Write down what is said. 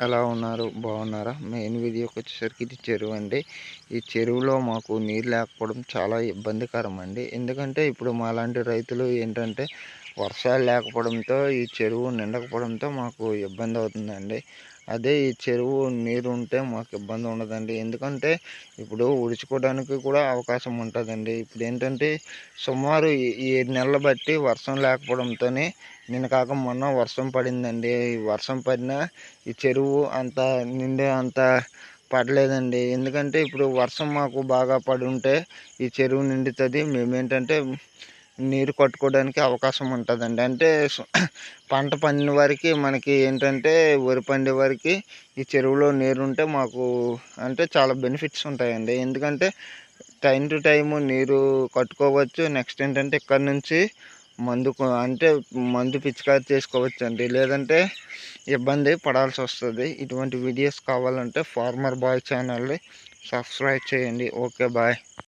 ఎలా ఉన్నారు? బాగున్నారా? మెయిన్ వీడియోకి వచ్చేసరికి ఇది చెరువు అండి. ఈ చెరువులో మాకు నీరు లేకపోవడం చాలా ఇబ్బందికరం అండి ఎందుకంటే ఇప్పుడు మాలాంటి రైతులు ఏంటంటే వర్షాలు లేకపోవడంతో ఈ చెరువు నిండకపోవడంతో మాకు ఇబ్బంది అవుతుందండి. అదే ఈ చెరువు నీరు ఉంటే మాకు ఇబ్బంది ఉండదండి. ఎందుకంటే ఇప్పుడు ఉడుచుకోవడానికి కూడా అవకాశం ఉంటుందండి. ఇప్పుడు ఏంటంటే సుమారు ఏడు నెలలు బట్టి వర్షం లేకపోవడంతోనే నిన్న కాక మొన్న వర్షం పడిందండి. వర్షం పడినా ఈ చెరువు అంత నిండే అంత పడలేదండి. ఎందుకంటే ఇప్పుడు వర్షం మాకు బాగా పడి ఉంటే ఈ చెరువు నిండుతుంది. మేమేంటంటే నీరు కట్టుకోవడానికి అవకాశం ఉంటుందండి. అంటే పంట పండిన వారికి మనకి ఏంటంటే వరి పండే వారికి ఈ చెరువులో నీరు ఉంటే మాకు అంటే చాలా బెనిఫిట్స్ ఉంటాయండి. ఎందుకంటే టైం టు టైము నీరు కట్టుకోవచ్చు. నెక్స్ట్ ఏంటంటే ఇక్కడ నుంచి మందు అంటే మందు పిచికారి చేసుకోవచ్చు అండి లేదంటే ఇబ్బంది పడాల్సి వస్తుంది. ఇటువంటి వీడియోస్ కావాలంటే ఫార్మర్ బాయ్ ఛానల్ని సబ్స్క్రైబ్ చేయండి. Okay bye.